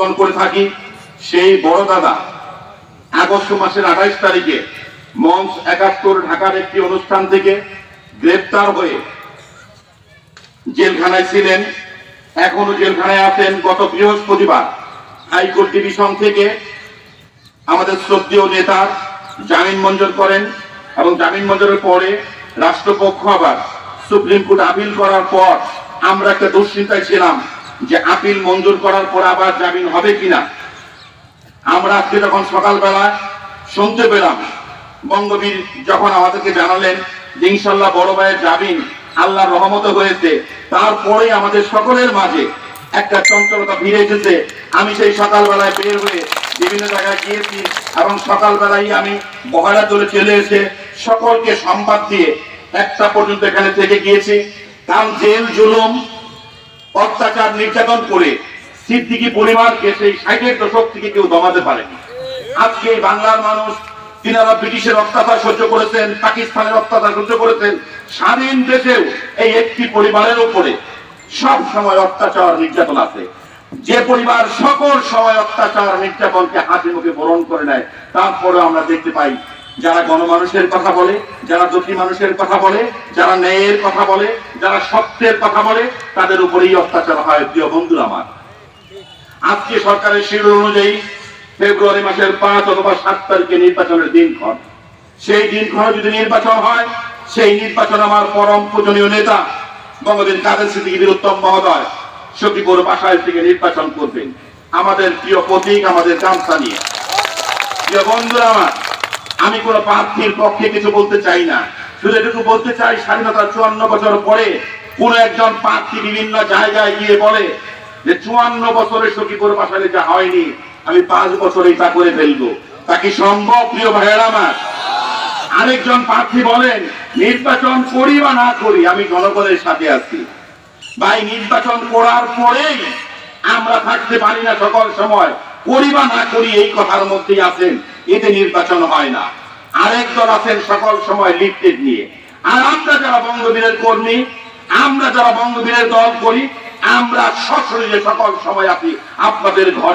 অংশগ্রহণ করে থাকি, সেই বড় দাদা আগস্ট মাসের আঠাইশ তারিখে মঞ্চ একাত্তর ঢাকার একটি অনুষ্ঠান থেকে গ্রেপ্তার হয়ে জেলখানায় ছিলেন। এখনও জেলখানায় আছেন। গত বৃহস্পতিবার হাইকোর্ট ডিভিশন থেকে আমাদের শ্রদ্ধীয় নেতা জামিন মঞ্জুর করেন এবং জামিন মঞ্জুরের পরে রাষ্ট্রপক্ষ আবার সুপ্রিম কোর্ট আপিল করার পর আমরা একটা দুশ্চিন্তায় ছিলাম। যে আপিল মঞ্জুর করার পর আবার জামিন হবে কিনা? আমরা আজকে যখন সকালবেলা শুনতে পেলাম, বঙ্গবীর যখন আমাদেরকে জানালেন যে ইনশাল্লাহ বড় ভাইয়ের জামিন আল্লাহ রহমত হয়েছে, তারপরে আমাদের সকলের মাঝে একটা চঞ্চলতা ভিড়ে এসেছে। আমি সেই সকালবেলায় বের হয়ে বিভিন্ন জায়গায় গিয়েছি এবং সকালবেলায় আমি বহারা তুলে চলে এসে সকলকে সংবাদ দিয়ে একটা পর্যন্ত এখানে থেকে গিয়েছি। কারণ জেল জুলুম অত্যাচার, নির্যাতন করে সিদ্দিকি পরিবারকে সেই ষাটের দশক থেকে কেউ দমাতে পারেনি। আজকে বাংলার মানুষ তিনারা ব্রিটিশের অত্যাচার সহ্য করেছেন, পাকিস্তানের অত্যাচার সহ্য করেছেন, স্বাধীন দেশেও এই একটি পরিবারের উপরে সব সময় অত্যাচার, নির্যাতন আছে। যে পরিবার সকল সময় অত্যাচার, নির্যাতনকে হাসি মুখে বরণ করে নেয় তারপরে আমরা দেখতে পাই যারা গণমানুষের কথা বলে, যারা দুঃখী মানুষের কথা বলে, যারা ন্যায়ের কথা বলে, যারা সত্যের কথা বলে, তাদের উপরেই অত্যাচার হয়, প্রিয় বন্ধুরা আমার। আজকে সরকারের শিডিউল অনুযায়ী ফেব্রুয়ারি মাসের পাঁচ অথবা সাত তারিখে নির্বাচনের দিনক্ষণ। সেই দিনক্ষণে যদি নির্বাচন হয়, সেই নির্বাচন আমার পরম পূজনীয় নেতা বঙ্গদিন কাদের সিদ্দিকী বীরুত্তম মহোদয় সখীপুর বাসায় থেকে নির্বাচন করবেন। আমাদের প্রিয় প্রতীক, আমাদের গামছা নিয়ে। প্রিয় বন্ধুরা আমার আমি কোন প্রার্থীর পক্ষে কিছু বলতে চাই না। শুধু এটুকু বলতে চাই, স্বাধীনতার চুয়ান্ন বছর পরে কোন একজন প্রার্থী বিভিন্ন জায়গায় গিয়ে বলে যে, চুয়ান্ন বছরে সখীপুর বাসালে যা হয়নি, আমি পাঁচ বছরেই তা করে ফেলব। তা কি সম্ভব, প্রিয় ভাইয়ের আমার? আরেকজন প্রার্থী বলেন, নির্বাচন করি বা না করি, আমি জনগণের সাথে আছি। ভাই, নির্বাচন করার পরেই আমরা থাকতে পারি না সকল সময়। করি বা না করি, এই কথার মধ্যেই আছেন। এতে নির্বাচন হয় না। আরেক দল আছেন সকল সময় লিফটেড নিয়ে। আর আমরা যারা বঙ্গবীরের কর্মী, আমরা যারা বঙ্গবীরের দল করি, আমরা সশরীরে সকল সময় আপনি আপনাদের ঘর